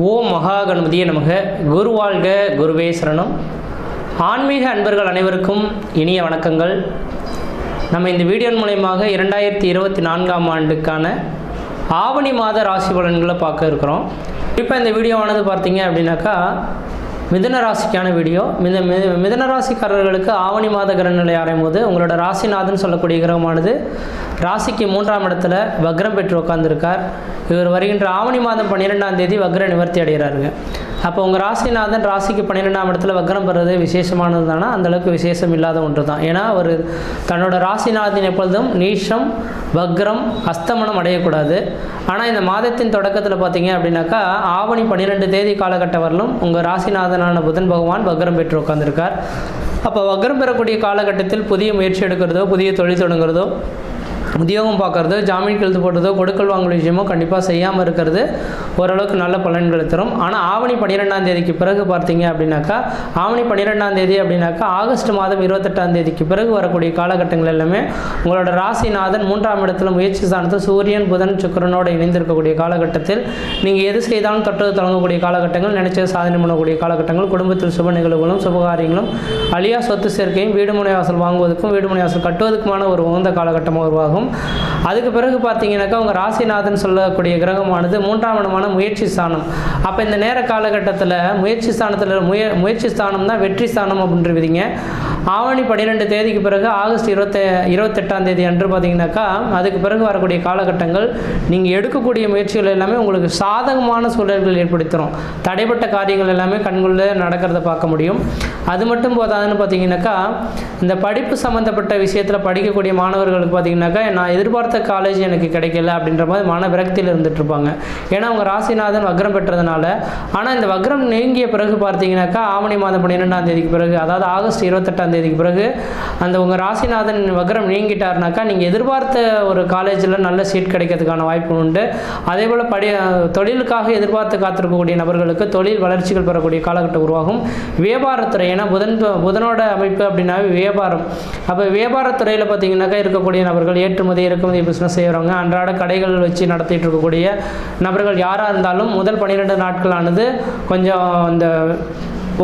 ஓம் மகா கணபதியே நமக. குரு வாழ்க குருவே சரணம். ஆன்மீக அன்பர்கள் அனைவருக்கும் இனிய வணக்கங்கள். நம்ம இந்த வீடியோ மூலயமாக இரண்டாயிரத்தி இருபத்தி நான்காம் ஆண்டுக்கான ஆவணி மாத ராசி பலன்களை பார்க்க இருக்கிறோம். இப்போ இந்த வீடியோவானது பார்த்தீங்க அப்படின்னாக்கா மிதுன ராசிக்கான வீடியோ மித மிதன ராசிக்காரர்களுக்கு ஆவணி மாத கிரகநிலை ஆராயும் போது உங்களோட ராசிநாதன் சொல்லக்கூடிய கிரகமானது ராசிக்கு மூன்றாம் இடத்துல வக்ரம் பெற்று உட்காந்துருக்கார் இவர் வருகின்ற ஆவணி மாதம் பன்னிரெண்டாம் தேதி வக்ர நிவர்த்தி அடைகிறாருங்க. அப்போ உங்கள் ராசிநாதன் ராசிக்கு பன்னிரெண்டாம் இடத்துல வக்ரம் பெறுறது விசேஷமானது தானே அந்தளவுக்கு விசேஷம் இல்லாத ஒன்று தான் ஏன்னா அவர் தன்னோட ராசிநாதன் எப்பொழுதும் நீஷம் வக்ரம் அஸ்தமனம் அடையக்கூடாது. ஆனால் இந்த மாதத்தின் தொடக்கத்தில் பார்த்தீங்க அப்படின்னாக்கா ஆவணி பன்னிரெண்டு தேதி காலகட்டம் வரலும் உங்கள் ராசிநாதனான புதன் பகவான் வக்ரம் பெற்று உட்காந்துருக்கார் அப்போ வக்ரம் பெறக்கூடிய காலகட்டத்தில் புதிய முயற்சி எடுக்கிறதோ புதிய தொழில் தொடங்குறதோ உத்தியோகம் பார்க்குறதோ ஜாமீன் கழுத்து போடுறதோ கொடுக்கல் வாங்கல் விஷயமோ கண்டிப்பாக செய்யாமல் இருக்கிறது ஓரளவுக்கு நல்ல பலன்களை தரும். ஆனால் ஆவணி பன்னிரெண்டாம் தேதிக்கு பிறகு பார்த்தீங்க அப்படின்னாக்கா ஆவணி பன்னிரெண்டாம் தேதி அப்படின்னாக்கா ஆகஸ்ட் மாதம் இருபத்தெட்டாம் தேதிக்கு பிறகு வரக்கூடிய காலகட்டங்கள் எல்லாமே உங்களோட ராசிநாதன் மூன்றாம் இடத்துல முயற்சி சார்ந்த சூரியன் புதன் சுக்கரனோடு இணைந்திருக்கக்கூடிய காலகட்டத்தில் நீங்கள் எது செய்தாலும் தொட்டது தொடங்கக்கூடிய காலகட்டங்கள் நினைச்சது சாதனை பண்ணக்கூடிய காலகட்டங்கள் குடும்பத்தில் சுப நிகழ்வுகளும் சுபகாரியங்களும் அழியா சொத்து சேர்க்கையும் வீடுமனை வாசல் வாங்குவதற்கும் வீடுமனை வாசல் கட்டுவதற்குமான ஒரு உகந்த காலகட்டமாக உருவாகும். அதுக்கு பிறகு பார்த்தீங்கன்னாக்கா உங்கள் ராசிநாதன் சொல்லக்கூடிய கிரகமானது மூன்றாம் இடமான முயற்சி ஸ்தானம். அப்போ இந்த நேர காலகட்டத்தில் முயற்சி ஸ்தானத்தில் முய முயற்சி ஸ்தானம் தான் வெற்றி ஸ்தானம் அப்படின்றவிதிங்க ஆவணி பன்னிரெண்டு தேதிக்கு பிறகு ஆகஸ்ட் இருபத்தி இருபத்தெட்டாம் தேதி அன்று பார்த்தீங்கன்னாக்கா அதுக்கு பிறகு வரக்கூடிய காலகட்டங்கள் நீங்கள் எடுக்கக்கூடிய முயற்சிகள் எல்லாமே உங்களுக்கு சாதகமான சூழல்கள் ஏற்படுத்தும் தடைப்பட்ட காரியங்கள் எல்லாமே கண்குள்ளே நடக்கிறத பார்க்க முடியும். அது மட்டும் போதாதுன்னு பார்த்தீங்கன்னாக்கா இந்த படிப்பு சம்மந்தப்பட்ட விஷயத்தில் படிக்கக்கூடிய மாணவர்களுக்கு பார்த்தீங்கன்னாக்கா நான் எதிர்பார்த்த காலேஜ் எனக்கு கிடைக்கல அப்படின்ற மாதிரி மன விரக்தியில் இருந்துட்டு இருப்பாங்க. ஏன்னா அவங்க ராசிநாதன் வக்ரம் பெற்றதுனால ஆனால் இந்த வக்ரம் நீங்கிய பிறகு பார்த்தீங்கன்னாக்கா ஆவணி மாதம் பன்னிரெண்டாம் தேதிக்கு பிறகு அதாவது ஆகஸ்ட் இருபத்தெட்டாம் தேதிக்கு பிறகு அந்த உங்கள் ராசிநாதன் வக்ரம் நீங்கிட்டாருனாக்கா நீங்கள் எதிர்பார்த்த ஒரு காலேஜில் நல்ல சீட் கிடைக்கிறதுக்கான வாய்ப்பு உண்டு. அதே போல் படி தொழிலுக்காக எதிர்பார்த்து காத்திருக்கக்கூடிய நபர்களுக்கு தொழில் வளர்ச்சிகள் பெறக்கூடிய காலகட்டம் உருவாகும். வியாபாரத்துறை ஏன்னா புதன் புதனோட அமைப்பு அப்படின்னாவே வியாபாரம். அப்போ வியாபாரத்துறையில் பார்த்தீங்கன்னாக்கா இருக்கக்கூடிய நபர்கள் ஏற்றுமதி இறக்குமதி பிஸ்னஸ் செய்கிறவங்க அன்றாட கடைகள் வச்சு நடத்திட்டு இருக்கக்கூடிய நபர்கள் யாராக இருந்தாலும் முதல் பன்னிரெண்டு நாட்களானது கொஞ்சம் அந்த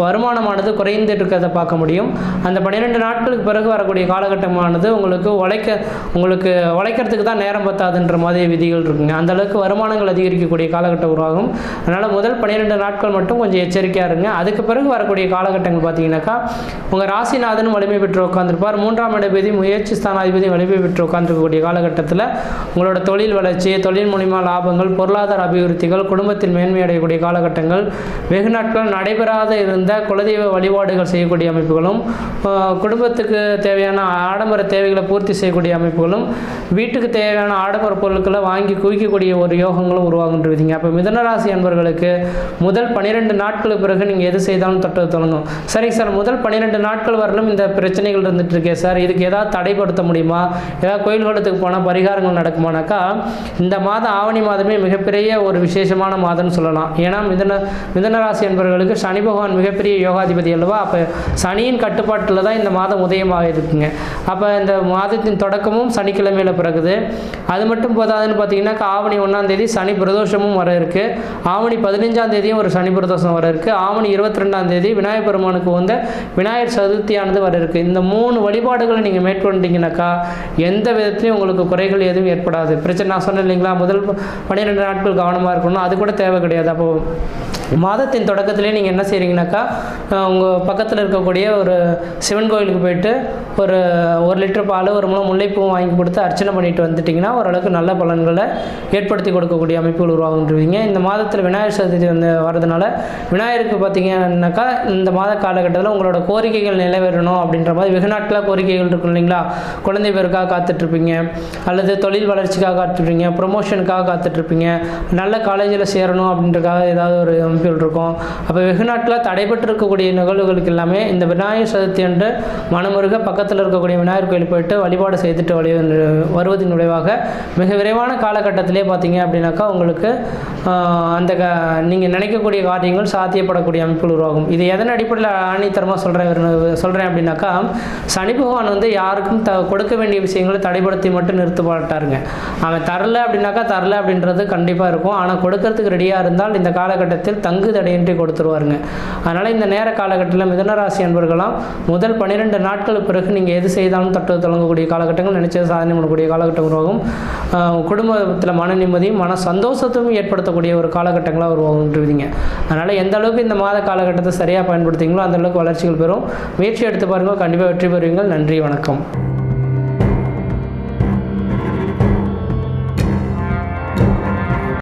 வருமானமானது குறைந்து இருக்கிறத பார்க்க முடியும். அந்த பன்னிரெண்டு நாட்களுக்கு பிறகு வரக்கூடிய காலகட்டமானது உங்களுக்கு உழைக்க உங்களுக்கு உழைக்கிறதுக்கு தான் நேரம் பத்தாதுன்ற மாதிரி விதிகள் இருக்குங்க. அந்த அளவுக்கு வருமானங்கள் அதிகரிக்கக்கூடிய காலகட்டம் உருவாகும். அதனால் முதல் பன்னிரெண்டு நாட்கள் மட்டும் கொஞ்சம் எச்சரிக்கையாக இருங்க. அதுக்கு பிறகு வரக்கூடிய காலகட்டங்கள் பார்த்தீங்கன்னாக்கா உங்கள் ராசிநாதனும் வலிமை பெற்று உட்காந்துருப்பார் மூன்றாம் இடபதி முயற்சி ஸ்தானாதிபதி வலிமை பெற்று உட்காந்துருக்கக்கூடிய காலகட்டத்தில் உங்களோட தொழில் வளர்ச்சி தொழில் மூலிமா லாபங்கள் பொருளாதார அபிவிருத்திகள் குடும்பத்தில் மேன்மை அடையக்கூடிய காலகட்டங்கள் வெகு நாட்கள் நடைபெறாத இருந்த குலதெய்வ வழிபாடுகள் செய்யக்கூடிய அமைப்புகளும் குடும்பத்துக்கு தேவையான ஆடம்பர தேவைகளை பூர்த்தி செய்யக்கூடிய அமைப்புகளும் வீட்டுக்கு தேவையான ஆடம்பர பொருட்களை வாங்கி குவிக்கக்கூடிய ஒரு யோகங்களும் உருவாகுன்றீங்க அப்போ மிதனராசி அன்பர்களுக்கு முதல் பன்னிரெண்டு நாட்களுக்கு பிறகு நீங்கள் எது செய்தாலும் தொட்டு தொடங்கும். சரிங்க சார் முதல் பன்னிரெண்டு நாட்கள் வரலும் இந்த பிரச்சனைகள் இருந்துட்டு இருக்கே சார். இதுக்கு ஏதாவது தடைப்படுத்த முடியுமா? ஏதாவது கோயில்களுக்கு போனால் பரிகாரங்கள் நடக்குமானாக்கா இந்த மாதம் ஆவணி மாதமே மிகப்பெரிய ஒரு விசேஷமான மாதம்னு சொல்லலாம். ஏன்னா மிதன மிதனராசி என்பவர்களுக்கு சனி பகவான் மிகப்பெரிய யோகாதிபதி அல்லவா? அப்போ சனியின் கட்டுப்பாட்டில் தான் இந்த மாதம் உதயமாக இருக்குங்க அப்போ இந்த மாதத்தின் தொடக்கமும் சனிக்கிழமையில் பிறகுது. அது மட்டும் போதாதுன்னு பார்த்தீங்கன்னா ஆவணி ஒன்றாம் தேதி சனி பிரதோஷமும் வர இருக்கு. ஆவணி பதினஞ்சாம் தேதியும் ஒரு சனி பிரதோஷம் வர இருக்கு. ஆவணி இருபத்தி ரெண்டாம் தேதி விநாயகர் பெருமானுக்கு வந்த விநாயகர் சதுர்த்தியானது வர இருக்கு. இந்த மூணு வழிபாடுகளை நீங்கள் மேற்கொண்டீங்கன்னாக்கா எந்த விதத்திலையும் உங்களுக்கு குறைகள் எதுவும் ஏற்படாது. பிரச்சனை நான் சொன்னேன் இல்லைங்களா? முதல் பன்னிரெண்டு நாட்கள் கவனமாக இருக்கணும். அது கூட தேவை கிடையாது. அப்போ மாதத்தின் தொடக்கத்திலே நீங்கள் என்ன செய்கிறீங்கனாக்கா உங்கள் பக்கத்தில் இருக்கக்கூடிய ஒரு சிவன் கோயிலுக்கு போயிட்டு ஒரு ஒரு லிட்டர் பால் ஒரு முழு முல்லைப்பூவும் வாங்கி கொடுத்து அர்ச்சனை பண்ணிட்டு வந்துட்டிங்கன்னா ஓரளவுக்கு நல்ல பலன்களை ஏற்படுத்தி கொடுக்கக்கூடிய அமைப்புகள் உருவாகுன்றீங்க. இந்த மாதத்தில் விநாயகர் சதுர்த்தி வந்து வரதுனால விநாயகருக்கு பார்த்தீங்கன்னாக்கா இந்த மாத காலகட்டத்தில் உங்களோட கோரிக்கைகள் நிறைவேறணும் அப்படின்ற மாதிரி வெகு நாட்களாக கோரிக்கைகள் இருக்கும் இல்லைங்களா? குழந்தை பேருக்காக காத்துட்ருப்பீங்க அல்லது தொழில் வளர்ச்சிக்காக காத்துட்ருப்பீங்க ப்ரொமோஷனுக்காக காத்துட்ருப்பீங்க நல்ல காலேஜில் சேரணும் அப்படின்றக்காக ஏதாவது ஒரு அமைப்புகள் இருக்கும். அப்போ வெகு நாட்களாக தடை நடைபெற்றிருக்கக்கூடிய நிகழ்வுகளுக்கு எல்லாமே இந்த விநாயகர் சதுர்த்தி என்று மனமுருக பக்கத்தில் இருக்கக்கூடிய விநாயகர் கோயில் போயிட்டு வழிபாடு செய்துட்டு வழி வருவதன் விளைவாக மிக விரைவான காலகட்டத்திலே பார்த்தீங்க அப்படின்னாக்கா உங்களுக்கு அந்த க நீங்கள் நினைக்கக்கூடிய காரியங்கள் சாத்தியப்படக்கூடிய அமைப்புகள் உருவாகும். இது எதன் அடிப்படையில் ஆணித்தரமாக சொல்கிறேன் சொல்கிறேன் அப்படின்னாக்கா சனி பகவான் வந்து யாருக்கும் த கொடுக்க வேண்டிய விஷயங்களை தடைப்படுத்தி மட்டும் நிறுத்தப்பட்டாருங்க. அவன் தரல அப்படின்னாக்கா தரல அப்படின்றது கண்டிப்பாக இருக்கும். ஆனால் கொடுக்கறதுக்கு ரெடியாக இருந்தால் இந்த காலகட்டத்தில் தங்கு தடையின்றி கொடுத்துருவாருங்க. அதனால் அதனால் இந்த நேர காலகட்டத்தில் மிதனராசி அன்பர்களாம் முதல் பன்னிரெண்டு நாட்களுக்கு பிறகு நீங்கள் எது செய்தாலும் தட்டு தொடங்கக்கூடிய காலகட்டங்கள் நினைச்சது சாதனை பண்ணக்கூடிய காலகட்டம் உருவாகும். குடும்பத்தில் மன நிம்மதியும் மன சந்தோஷத்தையும் ஏற்படுத்தக்கூடிய ஒரு காலகட்டங்களாக உருவாகுன்றீங்க அதனால் எந்த அளவுக்கு இந்த மாத காலகட்டத்தை சரியாக பயன்படுத்திங்களோ அந்த அளவுக்கு வளர்ச்சிகள் பெறும். முயற்சி எடுத்து பாருங்கள் கண்டிப்பாக வெற்றி பெறுவீங்கள் நன்றி வணக்கம்.